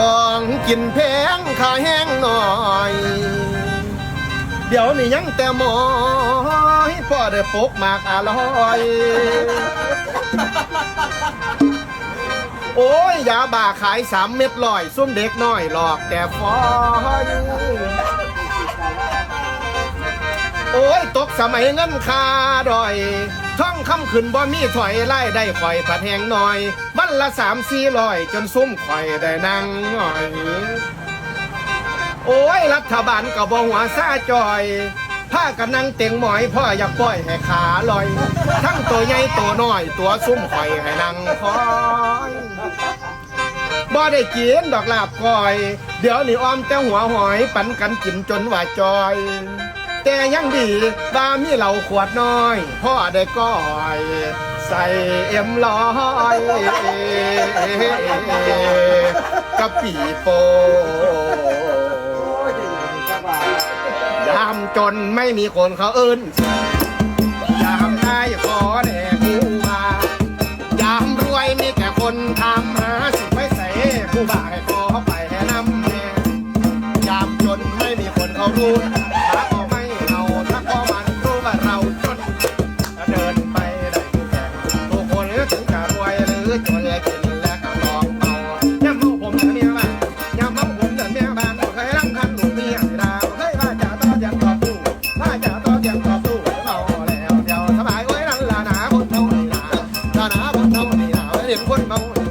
ของกินแพงขาแห้งหน่อย เดี๋ยวนี้ยังแต่หมอยพ่อได้ปกหมากอร่อย โอ้ยยาบ้าขายสามเม็ดลอย ซุ่มเด็กน้อยหลอกแต่ฟอย สมัยเงินคาดอย ท่องคำขึ้นบ่มีถอยไล่ได้ข่อยผัดแหงหน่อยบันละสามสี่ลอยจนซุ่มข่อยได้นั่งหน่อย โอ้ย รัฐบาลก็บ่หัวซาจอยผ้ากันนั่งเต็งหมอยพ่ออยากปล่อยให้ขาลอย ทั้งตัวใหญ่ตัวน้อย ตัวซุ่มข่อยให้นั่งคอยบ่ได้กินดอกลาบก้อย เดี๋ยวนี้ออมแต่หัวหอย ปันกันกินจนว่าจอย แต่ยังดีว่ามีเหล่าขวดน้อย พ่อได้ก้อย ใส่เอ็มลอยกะปีโป ยามจนไม่มีคนเขาเอิ้นยามได้ขอแดกผู้บ่ายามรวยมีแต่คนทำหาสิไว้ใส่ผู้บ่ายขอไปแนะนำแน่ยามจนไม่มีคนเขารู้ lên quân mong